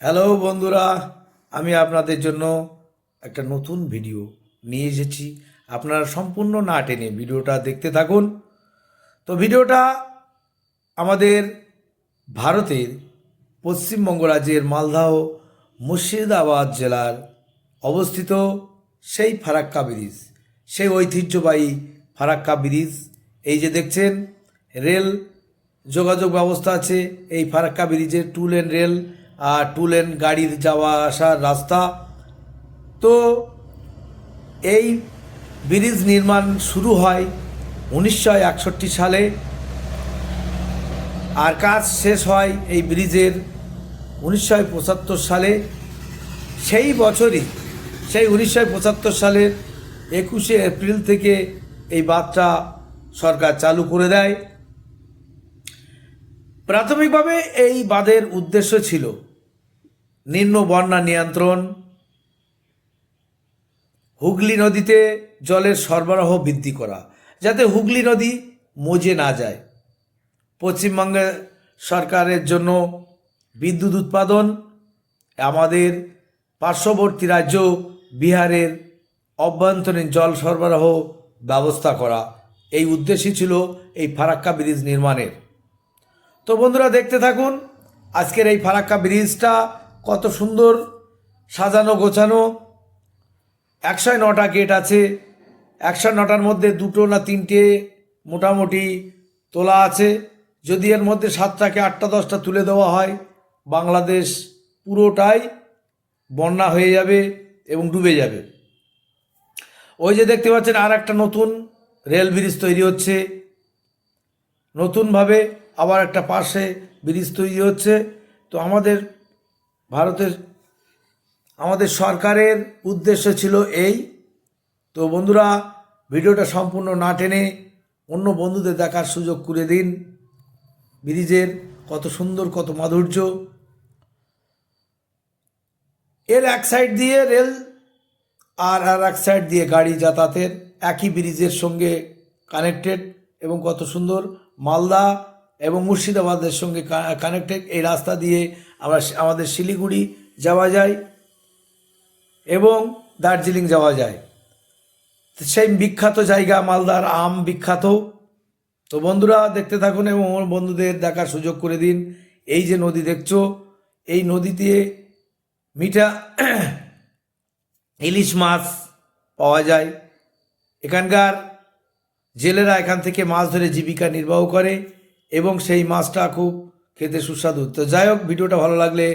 Hello বন্ধুরা। আমি আপনাদের জন্য একটা নতুন ভিডিও নিয়ে এসেছি। আপনারা সম্পূর্ণ না টেনে ভিডিওটা দেখতে থাকুন। তো ভিডিওটা আমাদের ভারতের পশ্চিমবঙ্গ রাজ্যের মালদাহ মুর্শিদাবাদ জেলার অবস্থিত সেই ফারাক্কা ব্রিজ, সেই ঐতিহ্যবাহী ফারাক্কা ব্রিজ। এই যে দেখছেন, রেল যোগাযোগ ব্যবস্থা আছে। এই ফারাক্কা ব্রিজের two lane rail two lane গাড়ির যাওয়া আসার রাস্তা। তো এই ব্রিজ নির্মাণ শুরু হয় উনিশশো একষট্টি সালে। আর কাজ শেষ হয় এই ব্রিজের উনিশশো পঁচাত্তর সালে। সেই বছরই, সেই উনিশশো পঁচাত্তর সালের একুশে এপ্রিল থেকে এই বাঁধটা সরকার চালু করে দেয়। প্রাথমিকভাবে এই বাঁধের উদ্দেশ্য ছিল নিম্ন বন্যা নিয়ন্ত্রণ, হুগলি নদীতে জলের সরবরাহ বৃদ্ধি করা, যাতে হুগলি নদী মজে না যায়। পশ্চিমবঙ্গে সরকারের জন্য বিদ্যুৎ উৎপাদন, আমাদের পার্শ্ববর্তী রাজ্য বিহারের অভ্যন্তরীণ জল সরবরাহ ব্যবস্থা করা। এই উদ্দেশ্যই ছিল এই ফারাক্কা ব্রিজ নির্মাণের। তো বন্ধুরা দেখতে থাকুন, আজকের এই ফারাক্কা ব্রিজটা কত সুন্দর সাজানো গোছানো। একশো নটা গেট আছে। একশো নটার মধ্যে দুটো না তিনটে মোটামুটি তোলা আছে। যদি এর মধ্যে সাতটাকে আটটা, দশটা তুলে দেওয়া হয়, বাংলাদেশ পুরোটাই বন্যা হয়ে যাবে এবং ডুবে যাবে। ওই যে দেখতে পাচ্ছেন আর একটা নতুন রেল ব্রিজ তৈরি হচ্ছে। নতুনভাবে আবার একটা পাশে ব্রিজ তৈরি হচ্ছে। তো আমাদের ভারতের আমাদের সরকারের উদ্দেশ্য ছিল এই। তো বন্ধুরা, ভিডিওটা সম্পূর্ণ না টেনে অন্য বন্ধুদের দেখার সুযোগ করে দিন। ব্রিজের কত সুন্দর, কত মাধুর্য। এর এক সাইড দিয়ে রেল আর আর এক সাইড দিয়ে গাড়ি যাতায়াতের একই ব্রিজের সঙ্গে কানেক্টেড এবং কত সুন্দর মালদা এবং মুর্শিদাবাদের সঙ্গে কানেক্টেড এই রাস্তা দিয়ে আমরা আমাদের শিলিগুড়ি যাওয়া যায় এবং দার্জিলিং যাওয়া যায়। সেই বিখ্যাত জায়গা মালদার আম বিখ্যাত। তো বন্ধুরা, দেখতে থাকুন এবং আমার বন্ধুদের দেখার সুযোগ করে দিন। এই যে নদী দেখছ, এই নদীতে মিঠা ইলিশ মাছ পাওয়া যায়। এখানকার জেলেরা এখান থেকে মাছ ধরে জীবিকা নির্বাহ করে। এবং সেই মাছটা খুব খেতে সুস্বাদু। তো যাই হোক ভিডিওটা ভালো লাগলে